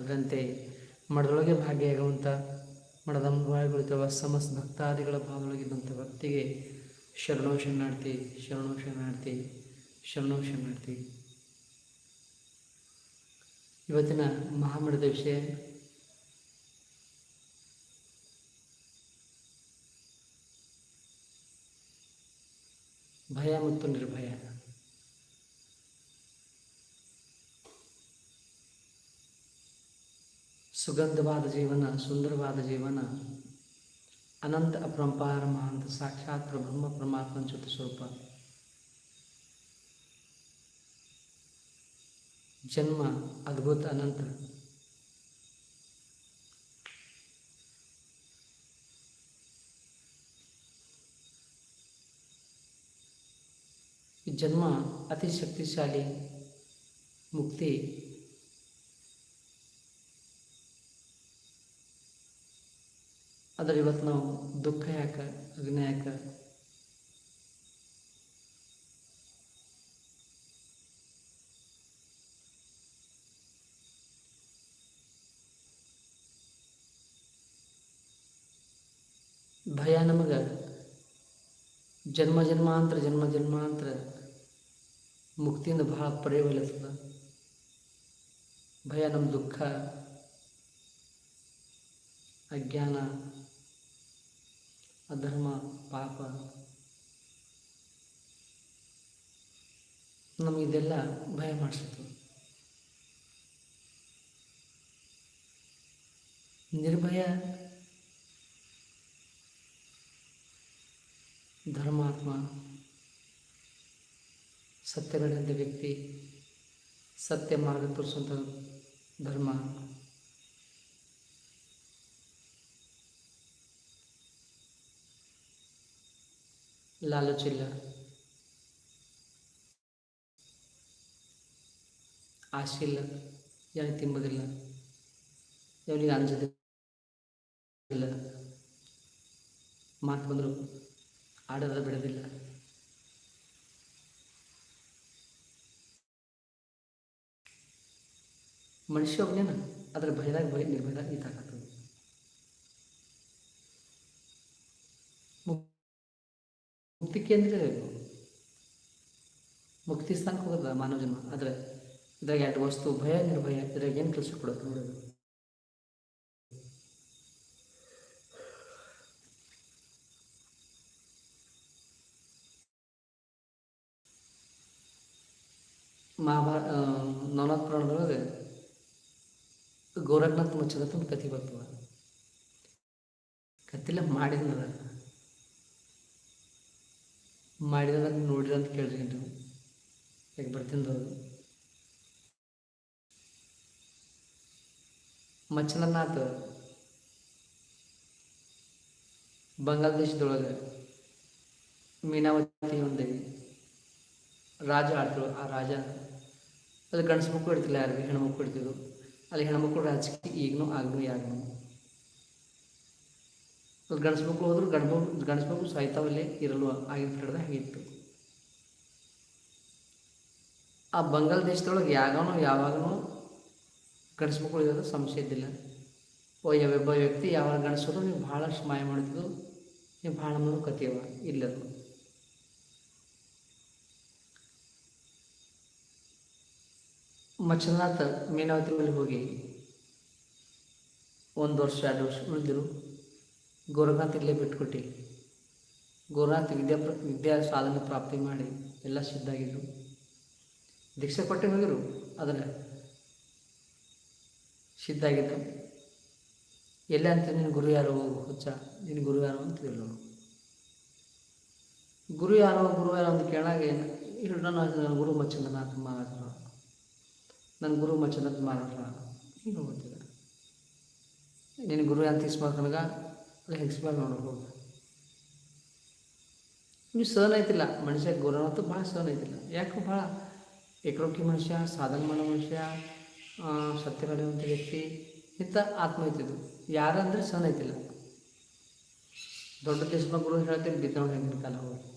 ಅದರಂತೆ ಮಡದೊಳಗೆ ಭಾಗಿಯಾಗುವಂಥ ಮಡದ ಮುಂಭಾಗ ಕುಳಿತಿರುವ ಸಮಸ್ತ ಭಕ್ತಾದಿಗಳ ಭಾವದೊಳಗಿದ್ದಂಥ ಭಕ್ತಿಗೆ ಶರಣೋ ಶರಣಾರ್ಥಿ ಶರಣೋ ಶರಣಾರ್ಥಿ ಶರಣೋ ಶರಣಾರ್ಥಿ ಇವತ್ತಿನ ಮಹಾಮಠದ ವಿಷಯ ಭಯ ಮತ್ತು ನಿರ್ಭಯ. ಸುಗಂಧವಾದ ಜೀವನ ಸುಂದರವಾದ ಜೀವನ ಅನಂತ ಅಪರಂಪಾರ ಮಹಾಂತ ಸಾಕ್ಷಾತ್ ಪ್ರಬ್ರಹ್ಮ ಪರಮಾತ್ಮ ಜ್ಯೋತಿ ಸ್ವರೂಪ ಜನ್ಮ ಅದ್ಭುತ ಅನಂತ ಈ ಜನ್ಮ ಅತಿ ಶಕ್ತಿಶಾಲಿ ಆದರೆ ಇವತ್ತು ನಾವು ದುಃಖ ಯಾಕೆ ಅಗ್ನಿ ಯಾಕೆ ಭಯ ನಮಗೆ ಜನ್ಮ ಜನ್ಮಾಂತರ ಜನ್ಮ ಜನ್ಮಾಂತರ ಮುಕ್ತಿಯಿಂದ ಬಹಳ ಪಡೆಯಬಲ್ಲದ ಭಯ ನಮ್ಮ ದುಃಖ ಅಜ್ಞಾನ ಅಧರ್ಮ ಪಾಪ. ನಮಗಿದೆಲ್ಲ ಭಯ ಮಾಡಿಸುತ್ತೆ ನಿರ್ಭಯ ಧರ್ಮಾತ್ಮ ಸತ್ಯಗಳಿಂದ ವ್ಯಕ್ತಿ ಸತ್ಯ ಮಾರ್ಗ ತೋರಿಸುವಂಥ ಧರ್ಮ. ಲಾಲಚಿಲ್ಲ ಆಸೆ ಇಲ್ಲ ಯಾರಿಗೆ ತಿಂಬೋದಿಲ್ಲ ಯಾವನಿಗೆ ಅಂಜೋದಿಲ್ಲ ಮಾತು ಬಂದರು ಆಡೋದ ಬಿಡೋದಿಲ್ಲ ಮನುಷ್ಯ ಒಬ್ಬನೇನ ಅದ್ರ ಭಯದಾಗ ಭಯ ನಿರ್ಭಯದಾಗ ಈತಾಗತ್ತದ ಮುಕ್ತಿ ಕೇಂದ್ರ ಮುಕ್ತಿ ಸ್ಥಾನಕ್ಕೆ ಹೋಗೋದ ಮಾನವ ಜನ್ಮ. ಆದರೆ ಇದ್ರಾಗ ಎರಡು ವಸ್ತು, ಭಯ, ನಿರ್ಭಯ, ಇದ್ರಾಗ ಏನು ಕೆಲಸ ಕೊಡೋದು ನೋಡೋದು. ಮಹಾಭಾರ ನವನಾಥ್ ಪುರಾಣದೊಳಗೆ ಗೋರಖನಾಥ್ ಮುಚ್ಚದ ಕಥೆ ಬರ್ತದ. ಕತ್ತಿಲ್ಲ ಮಾಡಿದ್ನದ ಮಾಡಿದ ನೋಡಿರ ಅಂತ ಕೇಳ್ರಿ ನೀವು ಯಾಕೆ ಬರ್ತೀನಿ ಮಚ್ಚಲನಾಥ್ ಬಾಂಗ್ಲಾದೇಶದೊಳಗೆ ಮೀನಾವತಿ ಒಂದು ರಾಜ ಆಡ್ತಳು ಆ ರಾಜ ಅಲ್ಲಿ ಗಂಡಸು ಮಕ್ಕಳು ಇಡ್ತಿಲ್ಲ ಯಾರಿಗೆ ಹೆಣ್ಮಕ್ಳು ಇಡ್ತಿದ್ರು ಅಲ್ಲಿ ಹೆಣ್ಮಕ್ಳು ರಾಜಕೀಯ ಈಗನೂ ಆಗ್ನೂ ಯಾಗನು ಅಲ್ಲಿ ಗಂಡಸು ಮಕ್ಕಳು ಹೋದ್ರು ಗಂಡು ಗಂಡಸ ಮಕ್ಕಳು ಸಾಯ್ತಾವಲ್ಲೇ ಇರಲ್ವ ಆಗಿನ ಕಡೆದ ಹಾಗಿತ್ತು ಆ ಬಂಗಾಳ ದೇಶದೊಳಗೆ ಯಾಗನೂ, ಯಾವಾಗನೂ ಗಂಡಸ ಮಕ್ಕಳು ಇರೋದು ಸಂಶಯ ಇದ್ದಿಲ್ಲ. ಓ ಒಬ್ಬ ವ್ಯಕ್ತಿ ಯಾವಾಗ ಗಂಡಸೋದ್ರು ನೀವು ಭಾಳಷ್ಟು ಮಾಯ ಮಾಡ್ತಿದ್ದು, ನೀವು ಭಾಳ ಮಾಡೋದು ಕಥೆಯವ ಇಲ್ಲದು ಮಚ್ಚನಾಥ ಮೀನಾವತಿ ಮೇಲೆ ಹೋಗಿ ಒಂದು ವರ್ಷ, ಎರಡು ವರ್ಷ ಉಳಿದಿರು. ಗೋರಖನಾಥ್ ಇಲ್ಲೇ ಬಿಟ್ಕೊಟ್ಟಿ ಗೋರಖನಾಥ್ ವಿದ್ಯಾ ವಿದ್ಯಾ ಸಾಧನೆ ಪ್ರಾಪ್ತಿ ಮಾಡಿ ಎಲ್ಲ ಸಿದ್ಧಾಗಿದ್ರು. ದೀಕ್ಷೆ ಕೊಟ್ಟೆ ಹೋಗಿರು ಆದರೆ ಸಿದ್ಧಾಗಿದ್ದು ಎಲ್ಲ ಅಂತ ನಿನ್ನ ಗುರು ಯಾರು ಹುಚ್ಚ ನಿನ್ನ ಗುರು ಯಾರು ಅಂತ ಹೇಳಿ ಗುರು ಯಾರು ಗುರು ಯಾರು ಅಂತ ಕೇಳಾಗ ಇಲ್ಲ ನನ್ನ ಗುರು ಮಚ್ಚಂದ್ರನಾಥ ಮಹಾರಾಜರು. ನನ್ನ ಗುರು ಮಚ್ಚಂದ್ರನಾಥ ಮಹಾರಾಜರ. ಏನು ಗೊತ್ತಿಲ್ಲ ನಿನ್ನ ಗುರು ಅಂತ ಇಸ್ಮಾಕನಗ ನೋಡ್ಬೋದು ಹೋಗಿ. ನೀವು ಸಹನ ಐತಿಲ್ಲ. ಮನುಷ್ಯ ಗುರುನಂತೂ ಭಾಳ ಸಹನ ಐತಿಲ್ಲ. ಯಾಕೆ ಭಾಳ ಏಕರೋಕಿ ಮನುಷ್ಯ ಸಾಧನೆ ಮಾಡೋ ಮನುಷ್ಯ ಸತ್ಯ ನಡೆಯುವಂಥ ವ್ಯಕ್ತಿ, ಇಂಥ ಆತ್ಮ ಐತಿದ್ದು. ಯಾರಂದ್ರೆ ಸಹನ ಐತಿಲ್ಲ. ದೊಡ್ಡ ದೇಶದ ಗುರು ಹೇಳ್ತೀನಿ ಬಿದ್ದವಳು ಹೆಂಗಿನ ಕಾಲ ಹೋಗಿ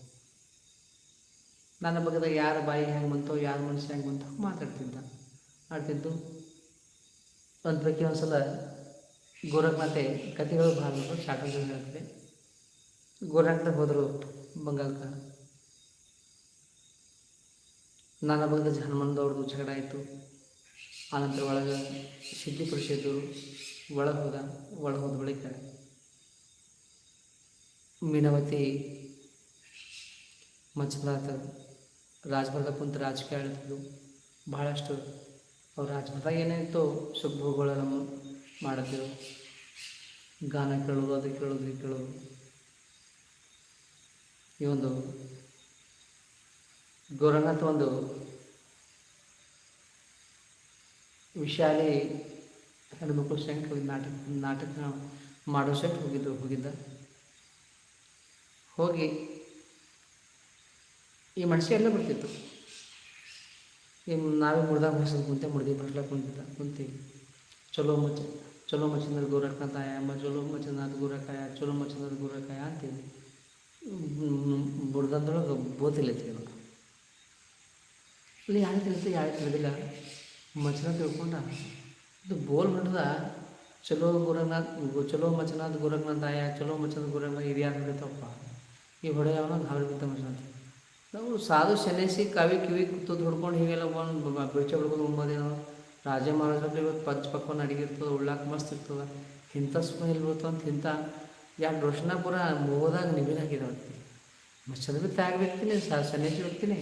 ನನ್ನ ಬಗ್ಗೆ ಯಾರ ಬಾಯಿ ಹೆಂಗೆ ಬಂತೋ, ಯಾರ ಮನುಷ್ಯ ಹೆಂಗೆ ಬಂತೋ ಮಾತಾಡ್ತಿದ್ದ. ಆಡ್ತಿದ್ದು ಒಂದು ಒಂದು ಸಲ ಗೋರಖ್ನಾಥೆ ಕಥೆಗಳು ಭಾಳ ಶಾರ್ಟ್ ಹೇಳ್ತಿದೆ ಗೋರಖ್ನಾಥ್ ಹೋದರು ಬಂಗಾಳಕ್ಕೆ ನಾನಾ ಭಾಗದ ಹನುಮಂದವ್ರದ್ದು ಜಗಳ ಆಯಿತು ಆನಂತರ ಒಳಗೆ ಸಿದ್ಧಿ ಪುರುಷದ್ದು ಒಳಗೆ ಹೋದ ಒಳಗೆ ಹೋದ ಬಳಿಕ ಮೀನಾವತಿ ಮಂಚಲಾತ ರಾಜಭರದ ಕುಂತ ರಾಜಕೀಯ ಆಳ್ತಿದ್ದು ಭಾಳಷ್ಟು ಅವ್ರ ರಾಜಭರದಾಗ ಏನಾಯಿತು ಸುಖ ಭೋಗಗಳೆಲ್ಲ ಮಾಡಿದ್ರು ಗಾನ ಕೇಳೋದು, ಅದು ಕೇಳೋದು, ಇದು ಕೇಳೋದು. ಈ ಒಂದು ಗೌರನಾಥ್ ಒಂದು ವಿಶಾಲಿ ಹೆಣ್ಮಕ್ಳು ಸಂಘ ನಾಟಕ ನಾಟಕ ಮಾಡೋ ಸೆಟ್ ಹೋಗಿದ್ದು, ಹೋಗಿದ್ದ. ಹೋಗಿ ಈ ಮನುಷ್ಯ ಎಲ್ಲ ಬರ್ತಿತ್ತು ಈ ನಾವೇ ಮುಡ್ದಾಗ ಭಾಷೆ ಕುಂತೆ ಮುಡ್ದಿ ಬರ್ಲಾಕ ಕುಂತಿದ್ದ, ಕುಂತಿ. ಚಲೋ ಮಚ್ಚ ಚಲೋ ಮಚ್ಚಂದ್ರ ಗೋರಖನಾಥಾಯ ಮ ಚಲೋ ಮಚ್ಚನಾಥ್ ಗೋರಖಾಯ ಚಲೋ ಮಚ್ಚಂದ್ರ ಗೋರಖಾಯ ಅಂತೀವಿ ಬುಡ್ದಂದೊಳಗೆ ಬೋತಿಲ್ಲೈತಿ ಅದು ಅಲ್ಲಿ ಯಾರು ತಿಳಿತು ಯಾರು ತಿಳಿದಿಲ್ಲ ಮಚ್ಚನ ತಿಳ್ಕೊಂಡ ಇದು ಬೋಲ್ ಹೊಡೆದ ಚಲೋ ಗೋರಖನಾಥ್ ಗೊ- ಚಲೋ ಮಚ್ಚನಾಥ್ ಗೋರಖನಾಥಾಯ ಚಲೋ ಮಚ್ಚನ ಗೋರಖನಾಥ್ ಹಿರಿಯಾರು ಹೊಡಿತಪ್ಪ ಈ ಹೊಡೆಯವನ ಗಾಬರಿ ಬಿದ್ದ ಮಚ್ಚನಾಥ್ ನಾವು ಸಾಧು ಸನ್ಯಾಸಿ ಕವಿ ಕಿವಿ ತುದ್ದು ಹೊಡ್ಕೊಂಡು ಹೀಗೆಲ್ಲ ಒಂದು ಬಿಚ್ಚ ಹೊಡ್ಕೊಂಡು ಉಣ್ಬೋದೇನೋ ರಾಜ ಮಹಾರಾಜರಲ್ಲಿ ಇವತ್ತು ಪಂಚ ಪಕ್ವನ ಅಡಿಗೆ ಇರ್ತದೆ, ಉಳ್ಳಾಕ ಮಸ್ತ್ ಇರ್ತದೆ. ಇಂಥ ಸ್ಮೆಲ್ ಅಂತ ಇಂಥ ಎರಡು ವರ್ಷನ ಪೂರ ಮೋದಾಗ ನಿಬಿನಾಗಿದ್ದಾವೆ ಮಚ್ಚದ ಬಿತ್ತ ತ್ಯಾಗ ಬಿಡ್ತೀನಿ ಸ ಸನ್ಯಾಸಿ ವ್ಯಕ್ತಿನೇ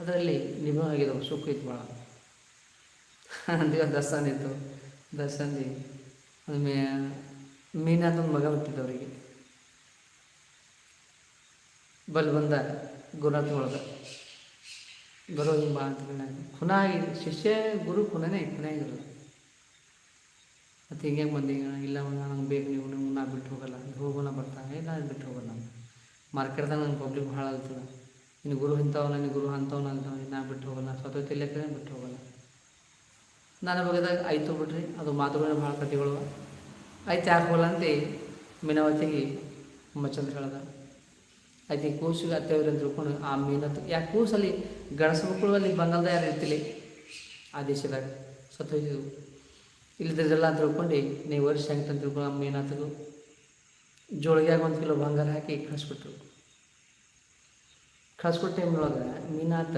ಅದರಲ್ಲಿ ನಿಭ ಆಗಿದಾವೆ ಸುಖ ಇತ್ತು ಭಾಳ ಅಂದಿವ ದರ್ಶನ ಇತ್ತು. ದರ್ಶನದಿ ಅದು ಮೇ ಮೀನಾದ ಒಂದು ಮಗ ಹುಟ್ಟಿದ್ದು ಅವರಿಗೆ. ಬಲ್ ಬಂದ ಗುರುನಾಥ ಒಳಗೆ. ಬರೋ ಹಿಂಗೆ ಬಾ ಅಂತ ಹೇಳಿ ಖುನ ಆಗಿ ಶಿಷ್ಯ, ಗುರು ಖುನನೇ ಖುನೇ ಆಗಿರಲ್ಲ ಮತ್ತು ಹಿಂಗೆ ಬಂದು? ಇಲ್ಲ ನಂಗೆ ಬೇಕು, ನೀವು ನೀವು ನಾ ಬಿಟ್ಟು ಹೋಗಲ್ಲ. ಹೋಗೋಣ, ಬರ್ತಾನೆ. ಇಲ್ಲ ಬಿಟ್ಟು ಹೋಗಲ್ಲ ನಮ್ಗೆ ಮಾರ್ಕೆಟ್ದಾಗ ನಂಗೆ ಪಬ್ಲಿಕ್ ಭಾಳ ಆಗ್ತದೆ ನಿನ್ನ ಗುರು ಇಂಥವ್ ನನ್ನ ಗುರು ಅಂಥವ್ನ ಅಂತ ನಾ ಬಿಟ್ಟು ಹೋಗಲ್ಲ. ಸ್ವತಃ ಇಲ್ಲಕ್ಕೆ ಬಿಟ್ಟು ಹೋಗಲ್ಲ. ನಾನು ಬಗ್ಗೆದಾಗ ಆಯ್ತು ಬಿಡ್ರಿ. ಅದು ಮಾತುಗಳು ಭಾಳ ಕಥೆಗಳು. ಆಯ್ತು ಯಾಕೆ ಹೋಗಲ್ಲ ಅಂತ ಮೀನವತಿಗೆ ಮಚ್ಚಂದ್ರ ಹೇಳ್ದ. ಈ ಕೂಸಿಗೆ ಅತ್ತೆಯವ್ರು ಅಂತ ತಿಳ್ಕೊಂಡು ಆ ಮೀನತ್ತು ಯಾಕೆ ಕೂಸಲ್ಲಿ? ಗಣಸ ಮಕ್ಕಳು ಅಲ್ಲಿ ಬಂಗಾಳದ ಯಾರು ಇರ್ತಿಲಿ, ಆ ದೇಶದಾಗ. ಸತ್ತೋಯ್ತಿದ್ವು ಅಂತ ತಿಳ್ಕೊಂಡು, ನೀವು ವರ್ಷ ಹೆಂಗೆ ತಿಳ್ಕೊಂಡು ಆ ಮೀನತ್ತು ಜೋಳಿಗೆಯಾಗ ಒಂದು ಕಿಲೋ ಬಂಗಾರ ಹಾಕಿ ಕಳಿಸ್ಬಿಟ್ರು. ಕಳಿಸ್ಕೊಟ್ಟ ಟೈಮ್ನೊಳಗೆ ಮೀನಾತ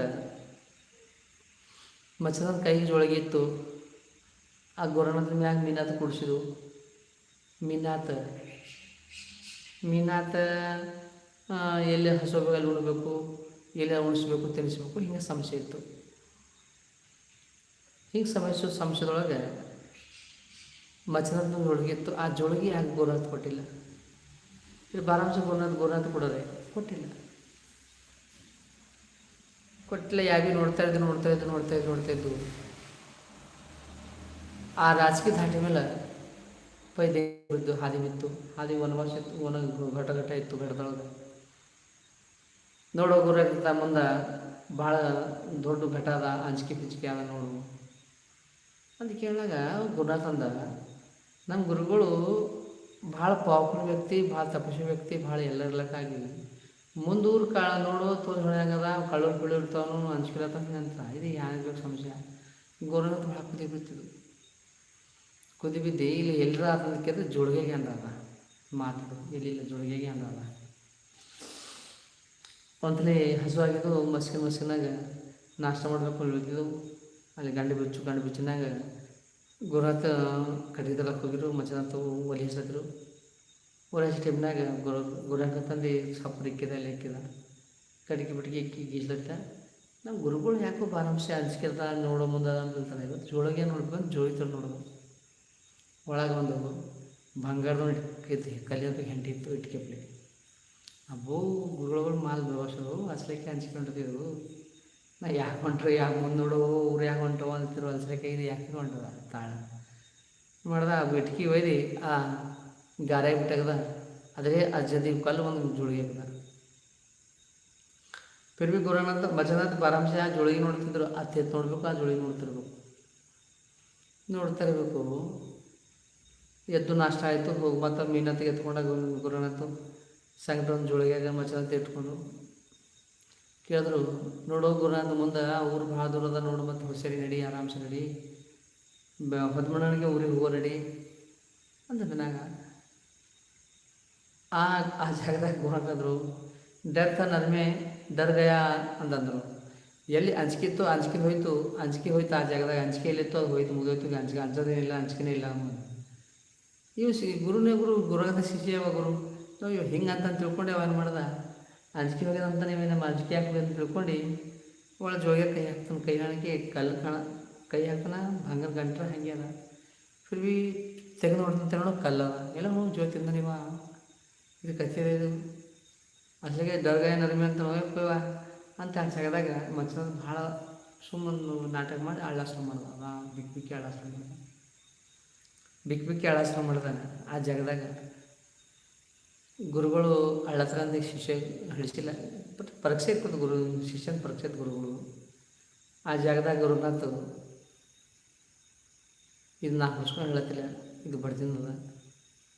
ಮಚ್ಚನ ಕೈ ಜೋಳಿಗೆ ಇತ್ತು. ಆ ಗೊರಣದ ಮ್ಯಾಗ ಮೀನಾತ ಕುಡಿಸಿದು. ಮೀನಾತ ಮೀನಾತ ಎಲ್ಲಿ ಹಸೋಬೇಕು ಉಣಬೇಕು, ಎಲ್ಲಿ ಉಣಿಸ್ಬೇಕು ತಿನ್ನಿಸ್ಬೇಕು ಹಿಂಗೆ ಸಮಸ್ಯೆ ಇತ್ತು. ಹಿಂಗೆ ಸಮಸ್ಯೆ, ಸಮಸ್ಯೆದೊಳಗೆ ಮಚ್ಚನದ ಜೋಳಿಗೆ ಇತ್ತು. ಆ ಜೋಳಿಗೆ ಯಾಕೆ ಗೋರಂತ ಕೊಟ್ಟಿಲ್ಲ? ಬಾರಾಂಶ ಗೋರನಾಥ್ ಗೋರಂತ ಕೊಡೋದೆ ಕೊಟ್ಟಿಲ್ಲ. ಕೊಟ್ಟಿಲ್ಲ, ಯಾಕೆ ನೋಡ್ತಾ ಇದ್ದು ನೋಡ್ತಾ ಇದ್ದು ನೋಡ್ತಾ ಇದ್ದು ನೋಡ್ತಾ ಇದ್ದು. ಆ ರಾಜಕೀಯ ದಾಟಿ ಮೇಲೆ ಪೈದೇ ಬಿದ್ದು, ಹಾದಿ ಬಿತ್ತು. ಹಾದಿ ವನವಾಸ ಇತ್ತು ವನ ಘಟ ಘಟ ಇತ್ತು, ಘಟದೊಳಗೆ. ನೋಡೋ ಗುರುಕ್ಕಿಂತ ಮುಂದೆ ಭಾಳ ದೊಡ್ಡ ಘಟ ಅದ, ಅಂಜಿಕೆ ಪಿಂಚಿಕೆ ಅದ ನೋಡು. ಅಂತ ಕೇಳಿದಾಗ ಗುರುನಾಥ ಅಂದ ನಮ್ಮ ಗುರುಗಳು ಭಾಳ ಪಾಪುಲರ್ ವ್ಯಕ್ತಿ, ಭಾಳ ತಪಸ್ವಿ ವ್ಯಕ್ತಿ, ಭಾಳ ಎಲ್ಲರ್ಲಕ್ಕಾಗಿ ಮುಂದೂರು ಕಾಳ ನೋಡು ತೋರ್ ಹೊಳ್ಯಾಗದ ಕಳ್ಳೂರು ಬೀಳಿರ್ತಾವನು ಅಂಚ್ಕಿಲತ್ತ ಅಂತ ಇದು ಯಾರಿಗೂ ಸಮಸ್ಯೆ ಗುರುನಾಥ ಭಾಳ ಕುದಿ ಬಿಡ್ತಿದ್ರು ಕುದಿ ಬಿದ್ದೆ, ಇಲ್ಲಿ ಎಲ್ಲರ ಅದಕ್ಕೆ ಜೋಳಿಗೆ ಅಂದದ. ಮಾತು ಎಲ್ಲಿಲ್ಲ ಜೋಳಿಗೆ ಅಂದದ. ಒಂದ್ಸಲಿ ಹಸುವಾಗಿದ್ದು ಮಸ್ಕಿನ ಮಸ್ಕಿನಾಗ ನಾಷ್ಟ ಮಾಡ್ಬೇಕು ಹೋಗಿದ್ದು ಅಲ್ಲಿ ಗಂಡು ಬಿಚ್ಚು, ಗಂಡು ಬಿಚ್ಚಿನಾಗ ಕಟ್ಗೆ ತರಕ್ಕೆ ಹೋಗಿರು ಮಚ್ಚನಾಥ ಒಲಿ ಹಸಿದ್ರು ಒಲಿ ಹಸಿ ಟೈಮ್ನಾಗ ಗುರು ಗುರುನಾಥ ತಂದು ಸಪ್ಪರ್ ಇಕ್ಕಿದ ಅಲ್ಲಿ ಇಕ್ಕಿದ. ಕಡಿಕೆ ಬಿಟ್ಟಿಗೆ ಇಕ್ಕಿ ಗೀಸ್ಲತ್ತ ನಮ್ಮ ಗುರುಗಳು ಯಾಕೋ ಬಾರಂಶ ಅನ್ಸ್ಕಿರ್ತ ನೋಡೋ ಮುಂದೆ ಅಂತಾರೆ. ಇವತ್ತು ಜೋಳಗೆ ನೋಡ್ಕೊಂಡು ಜೋಳಿ ತರ ನೋಡೋದು ಒಳಗೆ ಒಂದು ಬಂಗಾರದ ಇಟ್ಕೈತಿ ಕಲಿಯೋದು ಹೆಂಡಿ ಇತ್ತು ಇಟ್ಕೆಪ್ಲಿ ಅಬ್ಬೋ ಗುರುಗಳು ಮಾಲ್ ದೋಷವು ಹಸ್ಲಿಕ್ಕೆ ಹಂಚ್ಕೊಂಡಿದ್ರು ನಾ ಯಾಕೆ ಹೊಂಟ್ರಿ, ಯಾಕೆ ಮುಂದೆ ನೋಡೋ, ಊರು ಯಾಕೆ ಹೊಂಟವ ಅಂತಿರು ಹಸ್ಲಿಕ್ಕೆ ಇದು ಯಾಕೆ ಹೊಂಟದ ತಾಳ ಮಾಡ್ದ ಆ ಬಿಟ್ಕಿ ಒಯ್ದು, ಆ ಗಾರೆ ಬಿಟ್ಟಾಗದ. ಅದೇ ಅಜ್ಜದಿ ಕಲ್ಲು ಒಂದು ಜೋಳಿಗೆ ಹಾಕದ. ಫಿರ್ ಬಿ ಗುರುನಾಥ, ಭಜನಾಥ ಬಾರಾಂಶ ಆ ಜೋಳಿಗೆ ನೋಡ್ತಿದ್ರು. ಅತ್ತೆ ತೆತ್ ನೋಡ್ಬೇಕು, ಆ ಜೋಳಿಗೆ ನೋಡ್ತಿರ್ಬೇಕು. ನೋಡ್ತಾ ಇರಬೇಕು. ಎದ್ದು ನಾಷ್ಟ ಆಯಿತು, ಹೋಗಿ ಮತ್ತು ಮೀನತ್ತಿಗೆ ಎತ್ಕೊಂಡಾಗ ಗುರುನಾಥ್. ಸಂಗಟ ಜೋಳಿಗೆ ಮಚ್ಚನಂತ ಇಟ್ಕೊಂಡು ಕೇಳಿದ್ರು, ನೋಡೋ ಗುರುನಾಥ್ ಮುಂದೆ ಊರು ಭಾಳ ದೂರ ಅದ ನೋಡು ಮತ್ತು ಹುಷಾರಿ ನಡಿ, ಆರಾಮ್ಸೆ ನಡಿ. ಬ, ಹೊದ್ಮಣ್ಣನಿಗೆ ಊರಿಗೆ ಹೋಗೋ ನಡಿ ಅಂತ ಬಿನಾಗ ಆ ಆ ಜಾಗದಾಗ ಗುಣಕಂದ್ರು ತ ನರ್ಮೆ ದರ್ಗಯ ಅಂತಂದರು ಎಲ್ಲಿ ಅಂಜಿಕಿತ್ತು ಅಂಜಿಕೆ ಹೋಯ್ತು ಅಂಜಿಕೆ ಹೋಯ್ತು ಆ ಜಾಗದಾಗ, ಅಂಜಿಕೆ ಎಲ್ಲಿತ್ತು ಅದು ಹೋಯ್ತು, ಮುಗಿದೋಯ್ತು ಅಂಜಿಕೆ, ಅಂಜೋದೇನಿಲ್ಲ, ಅಂಜಿಕೆನೇ ಇಲ್ಲ ಇವು ಸಿ ಗುರುನೇ ಗುರು ಗುರುಗದ ಶಿಷ್ಯವ ಗುರು. ನಾವು ಇವ್ ಹಿಂಗೆ ಅಂತ ತಿಳ್ಕೊಂಡೆ ಏನು ಮಾಡ್ದ. ಅಂಜಿಕೆ ಹೋಗ್ಯದಂತ ಅಂತ ನಮ್ಮ ಅಂಜಿಕೆ ಹಾಕ್ಬೇಕು ಅಂತ ತಿಳ್ಕೊಂಡು ಒಳ ಜೋಗೆ ಕೈ ಹಾಕ್ತಾನೆ, ಕೈ ಹಾಕಿ ಕಲ್ಲು ಕಾಣ, ಕೈ ಹಾಕ್ತಾನ ಬಂಗಾರ ಗಂಟ್ರ ಹಂಗೆ ಅದ. ಫಿರ್ ಬಿ ತೆಗೆದು ನೋಡ್ತೀನಿ ನೋಡೋ ಕಲ್ಲದ ಎಲ್ಲ ಹ್ಞೂ ಜ್ಯೋತಿಂದ ನೀವ, ಇದು ಕಚೇರಿ ಇದು. ಅಸಲಿಗೆ ದರ್ಗಾಯ ನರ್ಮೆ ಅಂತ ಹೋಗ್ಯಪ್ಪ ಅಂತ ಆ ಜಾಗದಾಗ ಮನುಷ್ಯನ ಭಾಳ ಸುಮ್ಮನೆ ನಾಟಕ ಮಾಡಿ ಅಳ್ಳಾಶ್ರಮ ಮಾಡ್ದ. ಬಿಕ್ ಬಿಕ್ಕಿ ಅಳ್ಳಾಶ್ರಮ ಮಾಡ್ದ. ಬಿಕ್ ಬಿಕ್ಕಿ ಅಳಾಶ್ರಮ ಮಾಡ್ದಾನೆ ಆ ಜಾಗದಾಗ. ಗುರುಗಳು ಅಳ್ಳತ್ರಂದ ಶಿಷ್ಯ ಹಳಿಸಿಲ್ಲ. ಬಟ್ ಪರೀಕ್ಷೆ ಇರ್ತದೆ ಗುರು, ಶಿಷ್ಯನ ಪರೀಕ್ಷೆ ಗುರುಗಳು. ಆ ಜಾಗದಾಗ ಗುರುನಾಥ ಇದು ನಾ ಹೊಸ್ಕೊಂಡು ಹೇಳತ್ತಿಲ್ಲ, ಇದು ಬಡ್ದಿದ್ದದ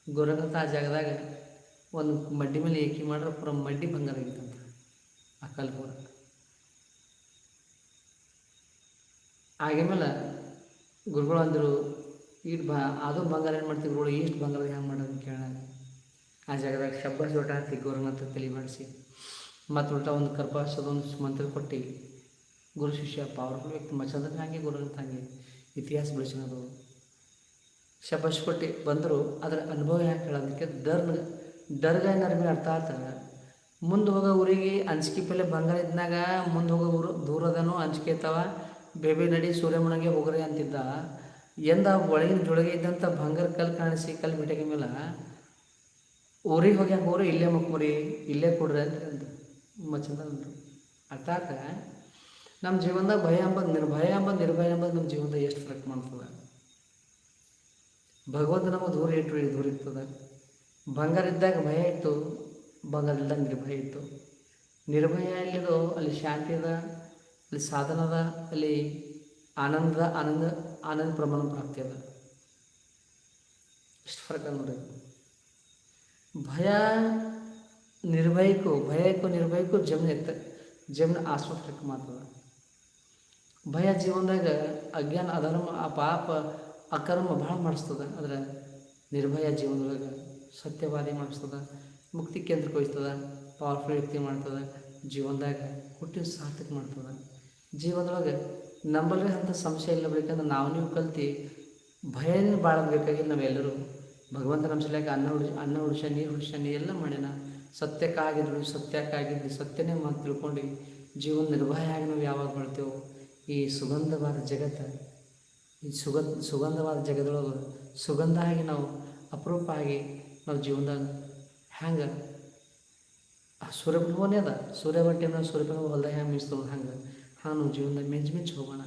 ಗುರುನಾಥ ಆ ಜಾಗದಾಗ ಒಂದು ಮಡ್ಡಿ ಮೇಲೆ ಏಕಿ ಮಾಡ್ರೆ ಪೂರ ಮಡ್ಡಿ ಬಂಗಾರ ಆಗಿತ್ತಂತ ಆ ಕಲ್ಪ ಪೂರ ಮೇಲೆ ಗುರುಗಳು ಅಂದರು ಈಟ್ ಬಾ ಅದು ಬಂಗಾರ ಏನು ಮಾಡ್ತೀವಿ ಗುರುಗಳು ಎಷ್ಟು ಬಂಗಾರ ಹೆಂಗೆ ಮಾಡೋದು ಕೇಳಾಗ ಆ ಜಾಗದಾಗ ಶಬ್ಬಾಸ್ ಊಟ ಹಾಕಿ ಗೌರವನಾಥ ತಲೆ ಮಾಡಿಸಿ. ಮತ್ತು ಉಲ್ಟಾ ಒಂದು ಕರ್ಪಾಸದೊಂದು ಮಂತ್ರ ಕೊಟ್ಟು. ಗುರು ಶಿಷ್ಯ ಪವರ್ಫುಲ್ ವ್ಯಕ್ತಿ ಮಚಂದ್ರನ ಹಾಗೆ ಗುರುನಾಥ ಹಾಗೆ ಇತಿಹಾಸ ಬೆಳೆಸಿನದು ಶಬ್ಬಸ್ ಕೊಟ್ಟು ಬಂದರು, ಅದರ ಅನುಭವ ಯಾಕೆ ಹೇಳೋದಕ್ಕೆ ದರ್ನ, ದರ್ಗ ನರ್ಮಿ ಅರ್ಥ ಆತ ಮುಂದೆ ಹೋಗೋ ಊರಿಗೆ ಅಂಜಿಕೆ ಪಲ್ಲೆ ಬಂಗಾರ ಇದ್ದಾಗ ಮುಂದೆ ಹೋಗೋ ಊರು ದೂರದನು ಅಂಜಿಕೆ ಇರ್ತಾವ. ಬೇಬಿ ನಡಿ ಸೂರ್ಯಮಣಗೆ ಹೋಗ್ರಿ ಅಂತಿದ್ದ. ಎಂದ ಒಳಗಿನ ಜೊಳಗೆ ಇದ್ದಂಥ ಬಂಗಾರ ಕಲ್ಲು ಕಾಣಿಸಿ, ಕಲ್ಲು ಬಿಟ್ಟಿಗೆ ಮೇಲೆ ಊರಿಗೆ ಹೋಗ್ಯಾಕ ಹೋರಿ ಇಲ್ಲೇ ಮಕ್ಮರಿ ಇಲ್ಲೇ ಕೊಡ್ರಿ ಅಂತ ತುಂಬ ಚಂದ ಅಂದರು. ಅರ್ಥಾತ ನಮ್ಮ ಜೀವನದಾಗ ಭಯ ಅಂಬದು ನಿರ್ಭಯ ಅಂಬದು ನಿರ್ಭಯ ಅಂಬದು ನಮ್ಮ ಜೀವನದಾಗ ಎಷ್ಟು ಫರಕ್ ಮಾಡ್ತದೆ? ಭಗವಂತ ನಮಗೆ ದೂರ ಇಟ್ಟು ದೂರ ಇರ್ತದೆ. ಬಂಗಾರ ಇದ್ದಾಗ ಭಯ ಇತ್ತು, ಬಂಗಾರ ಇಲ್ದಾಗ ನಿರ್ಭಯ ಇತ್ತು. ನಿರ್ಭಯ ಎಲ್ಲಿದೋ ಅಲ್ಲಿ ಶಾಂತಿ ಅದ, ಅಲ್ಲಿ ಸಾಧನ ಅದ, ಅಲ್ಲಿ ಆನಂದ ಆನಂದ ಆನಂದ ಪ್ರಮಾಣ ಪ್ರಾಪ್ತಿ ಅದ. ಇಷ್ಟು ಫರಕ ನೋಡಿ ಭಯ ನಿರ್ಭಯಕ್ಕು, ಭಯಕ್ಕೂ ನಿರ್ಭಯಕ್ಕೂ ಜಮ್ನ ಇತ್ತು, ಜಮ್ನ ಆಸ್ಪತ್ರೆಗೆ ಮಾತದ ಭಯ ಜೀವನದಾಗ ಅಜ್ಞಾನ, ಅಧರ್ಮ, ಆ ಪಾಪ, ಅಕರ್ಮ ಭಾಳ ಮಾಡಿಸ್ತದ. ಆದ್ರೆ ನಿರ್ಭಯ ಜೀವನದೊಳಗೆ ಸತ್ಯವಾದಿ ಮಾಡಿಸ್ತದ, ಮುಕ್ತಿ ಕೇಂದ್ರಕ್ಕೆ ಒಯ್ಸ್ತದ ಪವರ್ಫುಲ್ ವ್ಯಕ್ತಿ ಮಾಡ್ತದೆ, ಜೀವನದಾಗ ಹುಟ್ಟಿನ ಸಾರ್ಥಕ ಮಾಡ್ತದೆ. ಜೀವನದೊಳಗೆ ನಂಬಲ್ರಿ ಅಂಥ ಸಂಶಯ ಇಲ್ಲ ಬೇಕಂದ್ರೆ ನಾವು ನೀವು ಕಲ್ತು ಭಯನ ಭಾಳ ಬೇಕಾಗಿಲ್ಲ ನಾವೆಲ್ಲರೂ. ಭಗವಂತ ನಮ್ಮ ಸಲುವಾಗಿ ಅನ್ನ ಉಡ್ ಅನ್ನ ಹುಡ್ಸ, ನೀರು ಹುಡ್ಸ ನೀ ಎಲ್ಲ ಮಾಡ್ಯಾನ ಸತ್ಯಕ್ಕಾಗಿದ್ರು ಸತ್ಯಕ್ಕಾಗಿದ್ದು ಸತ್ಯನೇ ಮಾತು ತಿಳ್ಕೊಂಡು ಜೀವನ ನಿರ್ಭಯ ಆಗಿ ನಾವು ಯಾವಾಗ ಮಾಡ್ತೇವೆ ಈ ಸುಗಂಧವಾದ ಜಗತ್ತು, ಈ ಸುಗಂಧ, ಸುಗಂಧವಾದ ಜಗದೊಳಗೆ ಸುಗಂಧ ಆಗಿ ನಾವು ಅಪರೂಪ ಆಗಿ ನಾವು ಜೀವನದಾಗ ಹ್ಯಾಂಗೆ? ಸೂರ್ಯಪ್ರಭುವನೇ ಅದ. ಸೂರ್ಯಬಟ್ಟೆನ ಸೂರ್ಯಪ್ರಭು ಹೊಲ್ದಾಗ ಹ್ಯಾಂಗೆ ಮಿಸ್ತದ ಹಂಗೆ? ಹಾಂ, ನಾವು ಜೀವನದಾಗ ಮೆಂಚು ಮಿಂಚು ಹೋಗೋಣ.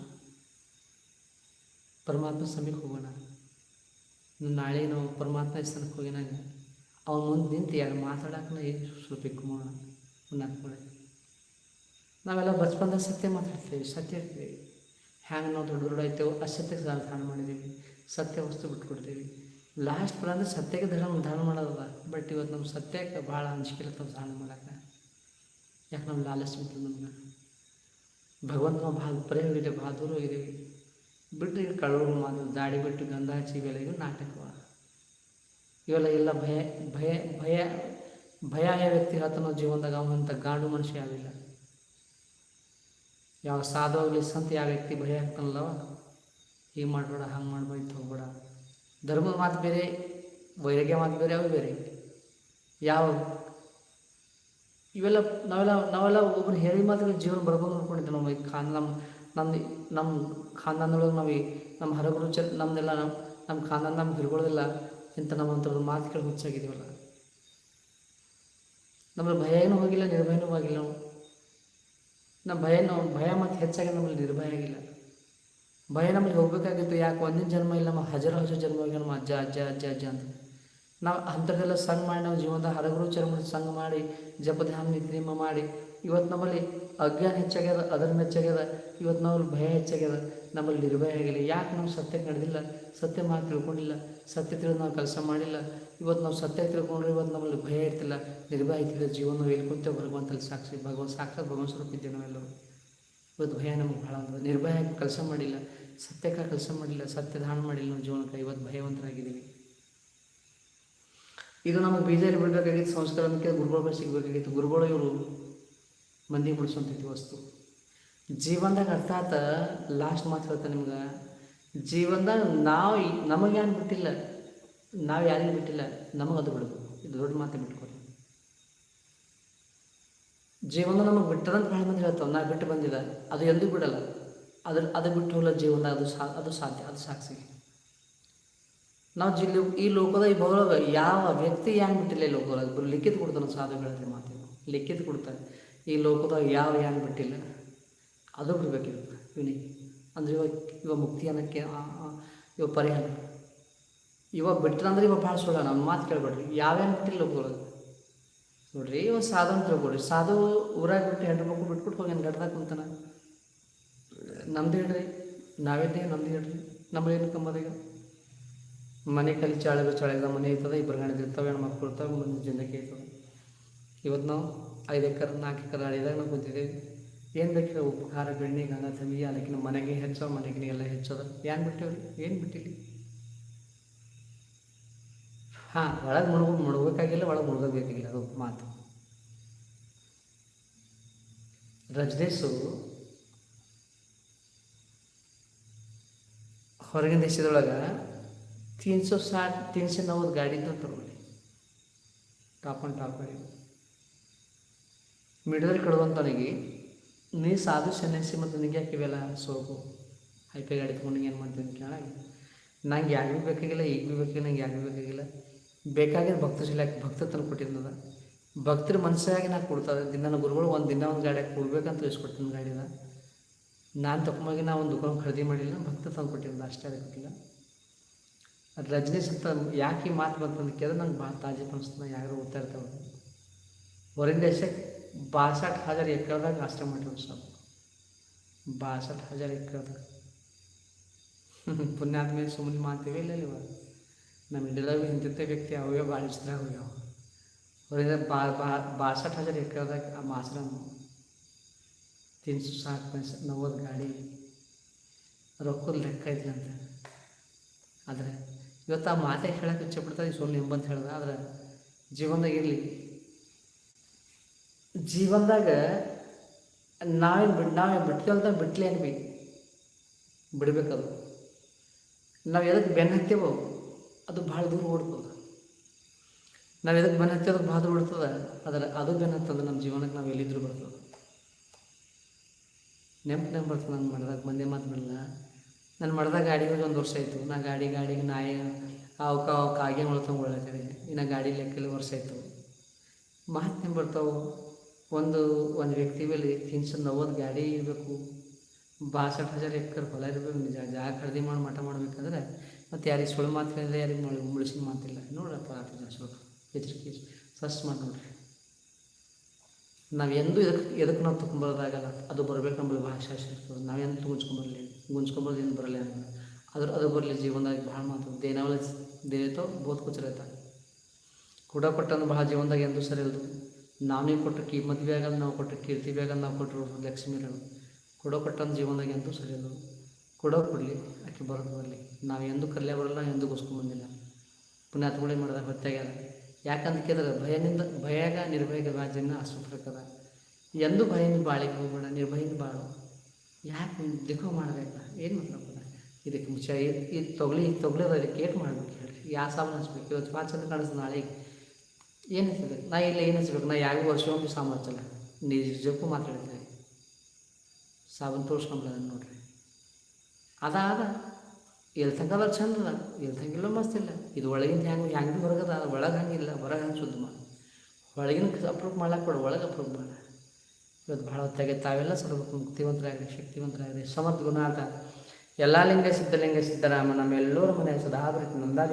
ಪರಮಾತ್ಮ ಸಮೀಪ ಹೋಗೋಣ. ನಾಳೆ ನಾವು ಪರಮಾತ್ಮ ಸ್ಥಾನಕ್ಕೆ ಹೋಗಿನಾಗ ಅವ್ನ ಮುಂದೆ ನಿಂತು ಎರಡು ಏನು ಸ್ವಲ್ಪ ಉನ್ನಾಕ್ಕೊಳ್ಳಿ ನಾವೆಲ್ಲ ಬಚ್ಪಂದಾಗ ಸತ್ಯ ಮಾತಾಡ್ತೀವಿ, ಸತ್ಯ ಇರ್ತೀವಿ ಹ್ಯಾಂಗೆ ನಾವು ದೊಡ್ಡ ದೊಡ್ಡ ಐತೆ ಅಸತ್ಯಕ್ಕೆ ಧಾರಣ ಮಾಡಿದ್ದೀವಿ, ಸತ್ಯ ವಸ್ತು ಬಿಟ್ಕೊಡ್ತೀವಿ. ಲಾಸ್ಟ್ ಅಂದ್ರೆ ಸತ್ಯಕ್ಕೆ ಧಾರಣ ಧಾರಣ ಮಾಡೋದಲ್ಲ ಬಟ್ ಇವತ್ತು ನಮ್ಮ ಸತ್ಯಕ್ಕೆ ಭಾಳ ಅಂಜಿಕೆಲತ್ತವ ಧಾರಣ ಮಾಡಕ್ಕೆ. ಯಾಕೆ ನಮ್ಮ ಲಾಲಸ್ ಬಿತ್ತು ನಮ್ಗೆ? ಭಗವಂತ ನಾವು ಭಾಳ ಪರೇ ಹೋಗಿದ್ದೇವೆ, ಭಾಳ ದೂರ ಹೋಗಿದ್ದೀವಿ. ಬಿಟ್ಟು ಈಗ ಕಳ್ಳರು ಮಾತು, ದಾಡಿ ಬಿಟ್ಟು ಗಂಧ ಹಚ್ಚಿ ಇವು ನಾಟಕವ ಇವೆಲ್ಲ ಎಲ್ಲ ಭಯ ಭಯ ಭಯ ಭಯ ಯಾವ ವ್ಯಕ್ತಿ ಆತನ ಜೀವನದಾಗ ಅವನಂಥ ಗಾಡು ಮನುಷ್ಯ ಯಾವಿಲ್ಲ. ಯಾವ ಸಾಧು ಆಗಲಿ, ಸಂತ ಯಾವ ವ್ಯಕ್ತಿ ಭಯ ಆಗ್ತಾನಲ್ಲವ ಹೀಗೆ ಮಾಡಬೇಡ, ಹಂಗೆ ಮಾಡ್ಬೇಡ ಹೋಗ್ಬೇಡ. ಧರ್ಮದ ಮಾತು ಬೇರೆ, ವೈರಾಗ್ಯ ಮಾತು ಬೇರೆ, ಅವು ಬೇರೆ. ಯಾವ ಇವೆಲ್ಲ ನಾವೆಲ್ಲ ನಾವೆಲ್ಲ ಒಬ್ಬರು ಹೇಳಿ ಮಾತ್ರ ಜೀವನ ಬರ್ಬೋದು ಅಂದ್ಕೊಂಡಿದ್ದೆ ನಮ್ಮ ಕಾನ್ ನಮ್ಮ ನಮ್ಮ ನಮ್ಮ ಖಾನದಾನದೊಳಗೆ ನಾವು ನಮ್ಮ ಹರಗುರು ಚ ನಮ್ಮದೆಲ್ಲ ನಮ್ಮ ನಮ್ಮ ಖಾನ್ದಾನ ನಮ್ಮ ಹಿರುಗಳದೆಲ್ಲ ಇಂಥ ನಮ್ಮ ಅಂಥವ್ರ ಮಾತು ಕೇಳಿ ಹುಚ್ಚಾಗಿದ್ದೀವಲ್ಲ ಭಯ ಏನೂ ಹೋಗಿಲ್ಲ, ನಿರ್ಭಯನೂ ಆಗಿಲ್ಲ ನಾವು. ನಮ್ಮ ಭಯನೂ ಭಯ ಮತ್ತು ಹೆಚ್ಚಾಗಿ ನಮ್ಮಲ್ಲಿ ನಿರ್ಭಯ ಆಗಿಲ್ಲ. ಭಯ ನಮ್ಮಲ್ಲಿ ಹೋಗಬೇಕಾಗಿತ್ತು, ಯಾಕೆ ಒಂದಿನ ಜನ್ಮ ಇಲ್ಲ ನಮ್ಮ ಹಜರ ಹಜರ ಜನ್ಮ ಹೋಗಿ ನಮ್ಮ ಅಜ್ಜ ಅಜ್ಜ ಅಜ್ಜ ಅಜ್ಜ ಅಂತ. ನಾವು ಅಂಥದ್ದೆಲ್ಲ ಸಂಘ ಮಾಡಿ, ನಾವು ಜೀವನದ ಹರಗುರು ಚರ್ಮ ಸಂಘ ಮಾಡಿ ಜಪಧಾಮ ನಿಮ್ಮ ಮಾಡಿ ಇವತ್ತು ನಮ್ಮಲ್ಲಿ ಅಜ್ಞಾನ ಹೆಚ್ಚಾಗ್ಯದ ಅಧರ್ಮ ಹೆಚ್ಚಾಗ್ಯದ ಇವತ್ತು ನಮ್ಮಲ್ಲಿ ಭಯ ಹೆಚ್ಚಾಗ್ಯದ, ನಮ್ಮಲ್ಲಿ ನಿರ್ಭಯ ಆಗಿಲ್ಲ. ಯಾಕೆ ನಾವು ಸತ್ಯಕ್ಕೆ ನಡೆದಿಲ್ಲ, ಸತ್ಯ ಮಾತು ತಿಳ್ಕೊಂಡಿಲ್ಲ, ಸತ್ಯ ತಿಳಿದು ನಾವು ಕೆಲಸ ಮಾಡಿಲ್ಲ, ಇವತ್ತು ನಾವು ಸತ್ಯ ತಿಳ್ಕೊಂಡ್ರೆ ಇವತ್ತು ನಮ್ಮಲ್ಲಿ ಭಯ ಇರ್ತಿಲ್ಲ, ನಿರ್ಭಯ ಇರ್ತಿಲ್ಲ, ಜೀವನ ನಾವು ಎಲ್ಲಿ ಕುಂತೇವೆ ಭಗವಂತಲ್ಲಿ ಸಾಕ್ಷಿ, ಭಗವಂತ ಸಾಕ್ಷಾತ್ ಭಗವಂತ ಸ್ವರೂಪ ಇದ್ದೇವೆ ನಾವೆಲ್ಲರೂ ಇವತ್ತು ಭಯ ನಮಗೆ ಭಾಳ ಅಂದ್ರೆ ನಿರ್ಭಯ ಕೆಲಸ ಮಾಡಿಲ್ಲ, ಸತ್ಯಕ್ಕೆ ಕೆಲಸ ಮಾಡಿಲ್ಲ, ಸತ್ಯ ಧಾರಣ ಮಾಡಿಲ್ಲ ನಮ್ಮ ಜೀವನಕ್ಕೆ, ಇವತ್ತು ಭಯವಂತರಾಗಿದ್ದೀವಿ. ಇದು ನಮಗೆ ಬೀಜ ಇರಬೇಕಾಗಿತ್ತು, ಸಂಸ್ಕಾರ ಗುರುಗಳು ಸಿಗಬೇಕಾಗಿತ್ತು. ಗುರುಗಳು ಇವರು ಮಂದಿ ಬಿಡಿಸುವಂಥದ್ದು ವಸ್ತು. ಜೀವನದಾಗ ಆತ ಲಾಸ್ಟ್ ಮಾತು ಹೇಳ್ತಾ ನಿಮ್ಗೆ. ಜೀವನದಾಗ ನಾವು ನಮಗೆ ಏನು ಬಿಟ್ಟಿಲ್ಲ, ನಾವು ಯಾರಿಗೂ ಬಿಟ್ಟಿಲ್ಲ, ನಮಗೆ ಅದು ಬಿಡಬೇಕು. ಇದು ದೊಡ್ಡ ಮಾತು ಬಿಟ್ಕೊಡಿ. ಜೀವನ ನಮಗೆ ಬಿಟ್ಟದಂತ ಭಾಳ ಮಂದಿ ಹೇಳ್ತಾವೆ. ನಾ ಬಿಟ್ಟು ಬಂದಿಲ್ಲ, ಅದು ಎಂದೂ ಬಿಡಲ್ಲ. ಅದ್ರ, ಅದು ಬಿಟ್ಟು ಹೋಗಲ್ಲ ಜೀವನ ಅದು ಸಾ, ಅದು ಸಾಧ್ಯ, ಅದು ಸಾಕ್ಷಿ ನಾವು ಜಿಲ್ಲೆ, ಈ ಲೋಕದ, ಈ ಭೌರವ ಯಾವ ವ್ಯಕ್ತಿ ಏನು ಬಿಟ್ಟಿಲ್ಲ ಈ ಲೋಕದಾಗ ಲಿಖಿತ ಕೊಡ್ತಾನೆ ಸಾಧು ಹೇಳಿದ್ರೆ ಮಾತು ಲಿಖಿತ ಕೊಡ್ತಾನೆ. ಈ ಲೋಕದಾಗ ಯಾವ ಏನು ಬಿಟ್ಟಿಲ್ಲ. ಅದು ಬಿಡ್ಬೇಕಿದೆ ಇವನಿಗೆ ಅಂದ್ರೆ ಇವಾಗ ಇವ ಮುಕ್ತಿ ಅನ್ನೋಕ್ಕೆ ಇವ ಪರಿಹಾರ. ಇವಾಗ ಬಿಟ್ರಂದ್ರೆ ಇವಾಗ ಭಾಳ ಸುಳ್ಳ ನಮ್ಮ ಮಾತು ಕೇಳ್ಬೇಡ್ರಿ. ಯಾವ್ಯಾವ ಬಿಟ್ಟಿಲ್ಲ ಲೋಕದೊಳಗೆ? ನೋಡ್ರಿ, ಇವ ಸಾಧು ಅಂತ ತಿಳ್ಕೊಡ್ರಿ ಸಾಧು ಊರಾಗ ಬಿಟ್ಟು ಹೆಣ್ಣು ಮಕ್ಕಳು ಬಿಟ್ಬಿಟ್ಟು ಹೋಗಿ ಗಡ್ದಾಗ ಕುಂತಾನ? ನಮ್ದು ಹೇಳ್ರಿ ನಾವೇನೇ ನಮ್ದು ಹೇಳ್ರಿ. ನಮ್ಮಳೇನು ಕಂಬದಾಗ ಮನೆ ಕಲಿ ಚಾಳಗ ಚಾಳಗ ಮನೆ ಇರ್ತದೆ ಇಬ್ಬರು ಗಂಡ ಇರ್ತವೆ ಹೆಣ್ಮಕ್ಳು ಇರ್ತವೆ ಮುಂದೆ ಜಿಂದಕ್ಕೆ ಇರ್ತವೆ. ಇವತ್ತು ನಾವು ಐದು ಎಕರೆ ನಾಲ್ಕು ಎಕರೆ ಅಳಿದಾಗ ನಾವು ಕೂತಿದ್ದೀವಿ ಏನು ಬೇಕಿಲ್ಲ ಉಪ್ಪು ಖಾರ ಬೆಣ್ಣೆ ಗಂಗಾ ತಂಬಿ ಅದಕ್ಕಿನ್ನ ಮನೆಗೆ ಹೆಚ್ಚೋ ಮನೆಗಿನ ಎಲ್ಲ ಹೆಚ್ಚೋದ. ಏನು ಬಿಟ್ಟಿವ್ರಿ? ಏನು ಬಿಟ್ಟಿಲ್ಲ ಹಾಂ, ಒಳಗೆ ಮುಳುಗು ಮುಳುಗಬೇಕಾಗಿಲ್ಲ ಒಳಗೆ ಮುಳುಗಬೇಕಾಗಿಲ್ಲ ಅದು ಮಾತು. ರಜದೇಶು ಹೊರಗಿನ ದೇಶದೊಳಗೆ ತಿನ್ಸೋ ಸಾ ತಿನ್ಸೋ ತೀನ್ ಗಾಡಿ ತಂದು ಗಾಡಿ ತಗೊಳ್ಳಿ. ಟಾಪ್ ಆ್ಯಂಡ್ ಟಾಪ್ ಗಾಡಿ ಮಿಡದಲ್ಲಿ ಕಡುವಂತವನಿಗೆ ನೀ ಸಾಧು ಸನ್ಯಾಸಿ ಮತ್ತು ನಿನಗೆ ಹಾಕಿವೆಲ್ಲ ಸೋಪು ಹೈಪೆ ಗಾಡಿ ತೊಗೊಂಡು ಏನು ಮಾಡ್ತೀನಿ ಕೇಳಾಗಿ ನಂಗೆ ಯಾಕೆ ಭೀ ಬೇಕಾಗಿಲ್ಲ ಈಗ ಭೀ ಬೇಕಾಗಿಲ್ಲ, ನಂಗೆ ಭೀ ಬೇಕಾಗಿಲ್ಲ. ಬೇಕಾಗಿರೋ ಭಕ್ತ ಶಿಲಾಕ್ ಭಕ್ತ ತಂದು ಕೊಟ್ಟಿದ್ದದ ಭಕ್ತರ ಮನಸ್ಸಾಗಿ ನಾ ಕೊಡ್ತದೆ ದಿನ ನನ್ನ ಗುರುಗಳು ಒಂದು ದಿನ ಒಂದು ಗಾಡಿಯಾಗಿ ಕೊಡ್ಬೇಕಂತ ತಿಳಿಸ್ಕೊಡ್ತೀನಿ ಗಾಡಿನ? ನಾನು ತಕೊಂಡೋಗಿ ನಾ ಒಂದು ದುಕಾನ್ ಖರೀದಿ ಮಾಡಿಲ್ಲ, ಭಕ್ತ ತಂದು ಕೊಟ್ಟಿದ್ದ. ಅಷ್ಟೇ ಅದಕ್ಕೆ ಕೊಟ್ಟಿಲ್ಲ ಅದು ರಜನೀಶ್ ಅಂತ ಯಾಕೆ ಈ ಮಾತು ಬಂತಂದು ಕೇಳಿದ್ರೆ ನಂಗೆ ಭಾಳ ತಾಜಿ ಅನಿಸ್ತದೆ ಯಾರು ಓದ್ತಾ ಇರ್ತಾವೆ ಹೊರಗಿನ ದೇಶಕ್ಕೆ बासठ हज़ार एकड़ तक आश्रम है उस सब बासठ हज़ार एकड़ तक। पुण्यात में सुमन मानते हुए ले लो ना मिडिल में जितने व्यक्ति आए बारिश तरह हुए और इधर बासठ हज़ार एकड़ तक हम आश्रम। तीन सौ साठ पैंसठ नव्वद गाड़ी। रोकल लेकर अदर इवत माते हेल्क इच्छेपड़ता सोलह जीवन इली ಜೀವನದಾಗ ನಾವೇನು ಬಿಡ್ ನಾವೇನು ಬಿಟ್ಕೊಳ್ತಾ ಬಿಟ್ಲೇನು ಬಿ ಬಿಡಬೇಕದು. ನಾವು ಎದಕ್ಕೆ ಬೆನ್ನು ಹತ್ತೇವೋ ಅದು ಭಾಳ ದೂರ ಓಡ್ತದೆ. ನಾವು ಎದಕ್ಕೆ ಬೆನ್ನು ಹತ್ತಿ ಅದಕ್ಕೆ ಭಾಳ ದೂರ ಓಡ್ತದೆ ಆದರೆ ಅದು ಬೆನ್ನು ಹತ್ತದ ನಮ್ಮ ಜೀವನಕ್ಕೆ ನಾವು ಎಲ್ಲಿದ್ರೂ ಬರ್ತದೆ. ನೆಂಪು ನೆಂಪು ಬರ್ತದೆ ನಂಗೆ ಮಾಡಿದಾಗ, ಮಂದಿ ಮಾತು ಬಿಡಲ್ಲ ನಾನು ಮಾಡಿದಾಗ ಗಾಡಿ ಹೋಗಿ ಒಂದು ವರ್ಷ ಆಯಿತು. ನಾ ಗಾಡಿ ಗಾಡಿಗೆ ನಾಯಿ ಅವಕ್ಕೆ ಅವಕ್ಕೆ ಹಾಗೆ ಉಳ್ತಂಗೆ ಒಳ್ಳೇಕಡೆ ಇನ್ನು ಗಾಡಿ ಲೆಕ್ಕಲ್ಲಿ ವರ್ಷ ಆಯಿತು. ಮಾತು ನೆಂಪು ಬರ್ತಾವೆ. ಒಂದು ಒಂದು ವ್ಯಕ್ತಿ ಮೇಲೆ ತಿನ್ಸು ನವ್ವದು ಗಾಡಿ ಇರಬೇಕು ಬಾಸઠ ಹಜಾರ್ ಎಕರೆ ಹೊಲ ಇರಬೇಕು, ನಿಜ ಜಾಗ ಖರೀದಿ ಮಾಡಿ ಮಠ ಮಾಡಬೇಕಂದ್ರೆ, ಮತ್ತು ಯಾರಿಗೆ ಸುಳ್ಳು ಮಾತು ಯಾರಿಗೆ ನೋಡಿ ಉಂಬಳಿಸಿ ಮಾತಿಲ್ಲ. ನೋಡ್ರಪ್ಪ ಆತ ಸ್ವಲ್ಪ ಎಚ್ಚರಿಕೆ ಫಸ್ಟ್ ಮಾಡಿ ನೋಡ್ರಿ. ನಾವು ಎಂದು ಎದಕ್ಕೆ ಎದಕ್ಕೆ ನಾವು ತೊಗೊಂಬರೋದಾಗಲ್ಲ ಅದು ಬರಬೇಕು ನಮ್ಮಲ್ಲಿ ಭಾಷೆ ಇರ್ತದೆ. ನಾವೆಂದು ಗುಂಜ್ಕೊಂಬರಲಿ ಗುಂಜ್ಕೊಂಬರೋದು ಏನು ಬರಲ್ಲ ಅಂತ ಅದ್ರ ಅದು ಬರಲಿ, ಜೀವನದಾಗ ಭಾಳ ಮಾತು. ದೇನವಲ್ಲ ದೇತೋ ಬೋತ್ ಕುಚ್ ರೈತ ಕೂಡ ಕೊಟ್ಟಂದು ಭಾಳ ಜೀವನದಾಗ ಎಂದೂ ಸರಿ ಇಲ್ದು. ನಾವೇ ಕೊಟ್ಟ ಕಿ ಮದುವೆ ಆಗಲ್ಲ ನಾವು ಕೊಟ್ಟು ಕೀರ್ತಿ ಬೇಗಂದು ನಾವು ಕೊಟ್ಟಿರ್ಬೋದು ಲಕ್ಷ್ಮೀ ಕೊಡೋ ಕೊಟ್ಟಂದು ಜೀವನದಾಗ ಎಂದೂ ಸರಿ ಇಲ್ಲ ಕೊಡೋ ಕೊಡಲಿ, ಆಕೆ ಬರೋದು ಬರಲಿ. ನಾವು ಎಂದೂ ಕರ್ಲೇ ಬರಲ್ಲ ಎಂದೂ ಬಂದಿಲ್ಲ. ಪುಣ್ಯಾತ್ಮಗಳೇ ಮಾಡಿದಾಗ ಹೊತ್ತಾಗ್ಯಾರ ಯಾಕಂತ ಕೇಳಿದ್ರೆ ಭಯದಿಂದ, ಭಯಾಗ ನಿರ್ಭಯಗ ರಾಜನ ಅಸುಪ್ರಕದ ಎಂದೂ ಭಯನ ಬಾಳಿಗೆ ಹೋಗ್ಬೇಡ ನಿರ್ಭಯಿಂದ ಬಾಳು. ಯಾಕೆ ದಿಕ್ಕೋ ಮಾಡಬೇಕ? ಏನು ಮಾಡ್ಬೇಕು ಇದಕ್ಕೆ ಮುಚ್ಚ ಇದು ತೊಗಲಿ ಇದು ಅದಕ್ಕೆ ಇದಕ್ಕೆ ಮಾಡಬೇಕು ಹೇಳಿ ಯಾವ ಸಾಮಾನು ಹಚ್ಬೇಕು? ಇವತ್ತು ಭಾಳ ಚಂದ ಕಾಣಿಸ್ತದೆ ನಾಳೆಗೆ. ಏನು ಹಚ್ಬೇಕು ನಾ ಇಲ್ಲ, ಏನು ಹಚ್ಬೇಕು? ನಾ ಯಾವ ವರ್ಷ ಒಮ್ಮೆ ಸಾಮಾನು ಹಚ್ಚಲ್ಲ. ನಿಜಕ್ಕೂ ಮಾತಾಡ್ತೀನಿ ಸಾಬನ್ ತೋರಿಸ್ಕೊಂಬಲ್ಲ ನೋಡ್ರಿ. ಅದಾದ ಎಲ್ಲಿ ತನಕ ಚಂದ ಅದ ಎಲ್ಲಿ ತಂಗಿಲ್ಲ ಮಸ್ತ್ ಇಲ್ಲ ಇದು ಒಳಗಿಂದ ಹೆಂಗೆ ಹೆಂಗೆ ಹೊರಗದ ಒಳಗೆ ಹಂಗಿಲ್ಲ, ಹೊರಗೆ ಹಂಗೆ ಶುದ್ಧ ಮಾಡಿ. ಒಳಗಿನ ಅಪ್ರೂವ್ ಮಾಡ್ಲಾಕ ಕೊಡು, ಒಳಗೆ ಅಪ್ರೂವ್ ಮಾಡ. ಇವತ್ತು ಭಾಳ ಹೊತ್ತಾಗೆ ತಾವೆಲ್ಲ ಸ್ವಲ್ಪ ಮುಕ್ತಿವಂತರಾಗ್ರಿ ಶಕ್ತಿವಂತರಾಗ್ರಿ, ಸಮರ್ಥ ಗುಣ ಅಂತ. ಎಲ್ಲ ಲಿಂಗ ಸಿದ್ಧಲಿಂಗ ಸಿದ್ಧರಾಮ ನಮ್ಮೆಲ್ಲರ ಮನೆ ಸದಾ ಬರೀತಿ ನಂದಾದಿ.